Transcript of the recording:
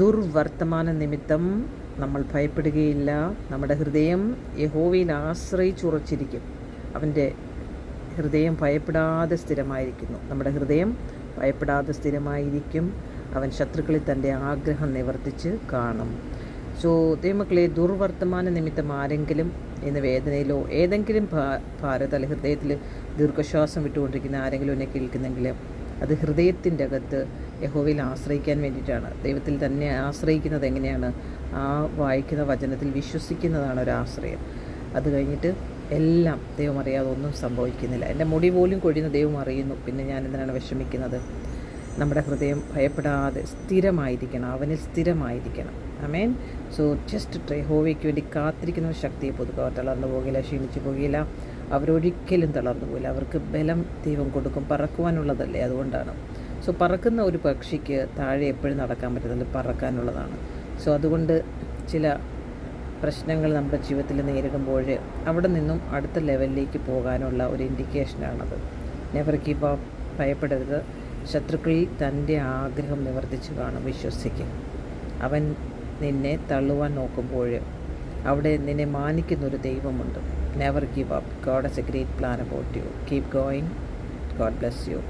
ദുർവർത്തമാന നിമിത്തം നമ്മൾ ഭയപ്പെടുകയില്ല. നമ്മുടെ ഹൃദയം യഹോവയിൽ ആശ്രയിച്ചുറച്ചിരിക്കും. അവന്റെ ഹൃദയം ഭയപ്പെടാതെ സ്ഥിരമായിരിക്കുന്നു. നമ്മുടെ ഹൃദയം ഭയപ്പെടാതെ സ്ഥിരമായിരിക്കും. അവൻ ശത്രുക്കളിൽ തന്റെ ആഗ്രഹം നിവർത്തിച്ച് കാണും. സോ ദൈവമക്കളെ ദുർവർത്തമാന നിമിത്തം ആരെങ്കിലും ഇന്ന് വേദനയിലോ ഏതെങ്കിലും ഭാരത ഹൃദയത്തിൽ ദീർഘശ്വാസം വിട്ടുകൊണ്ടിരിക്കുന്ന ആരെങ്കിലും എന്നെ കേൾക്കുന്നെങ്കിൽ അത് ഹൃദയത്തിന്റെ അകത്ത് യഹോവയിൽ ആശ്രയിക്കാൻ വേണ്ടിയിട്ടാണ്. ദൈവത്തിൽ തന്നെ ആശ്രയിക്കുന്നത് എങ്ങനെയാണ്? ആ വായിക്കുന്ന വചനത്തിൽ വിശ്വസിക്കുന്നതാണ് ഒരു ആശ്രയം. അത് കഴിഞ്ഞിട്ട് എല്ലാം ദൈവം അറിയാതെ ഒന്നും സംഭവിക്കുന്നില്ല. എന്റെ മുടി പോലും കൊഴിയുന്ന ദൈവം അറിയുന്നു. പിന്നെ ഞാൻ എന്തിനാണ് വിഷമിക്കുന്നത്? നമ്മുടെ ഹൃദയം ഭയപ്പെടാതെ സ്ഥിരമായിരിക്കണം അവനിൽ സ്ഥിരമായിരിക്കണം. അമേൻ സോ ജസ്റ്റ് ട്രൈ ഹോവയ്ക്ക് വേണ്ടി കാത്തിരിക്കുന്ന ശക്തിയെ പുതുക്കുക തളർന്നു പോകില്ല ക്ഷീണിച്ചു പോകില്ല അവരൊരിക്കലും തളർന്നു പോകില്ല. അവർക്ക് ബലം ദൈവം കൊടുക്കും പറക്കുവാനുള്ളതല്ലേ അതുകൊണ്ടാണ്. സോ പറക്കുന്ന ഒരു പക്ഷിക്ക് താഴെ എപ്പോഴും നടക്കാൻ പറ്റുന്നത് പറക്കാനുള്ളതാണ്. സോ അതുകൊണ്ട് ചില പ്രശ്നങ്ങൾ നമ്മുടെ ജീവിതത്തിൽ നേരിടുമ്പോൾ അവിടെ നിന്നും അടുത്ത ലെവലിലേക്ക് പോകാനുള്ള ഒരു ഇൻഡിക്കേഷനാണത് നെവർ കീപ്പ് അപ്പ് ഭയപ്പെടരുത്. ശത്രുക്കളിൽ തന്റെ ആഗ്രഹം നിവർത്തിച്ച് കാണും വിശ്വസിക്കും. അവൻ നിന്നെ തള്ളുവാൻ നോക്കുമ്പോൾ അവിടെ നിന്നെ മാനിക്കുന്നൊരു ദൈവമുണ്ട്. Never give up God has a great plan about you keep going God bless you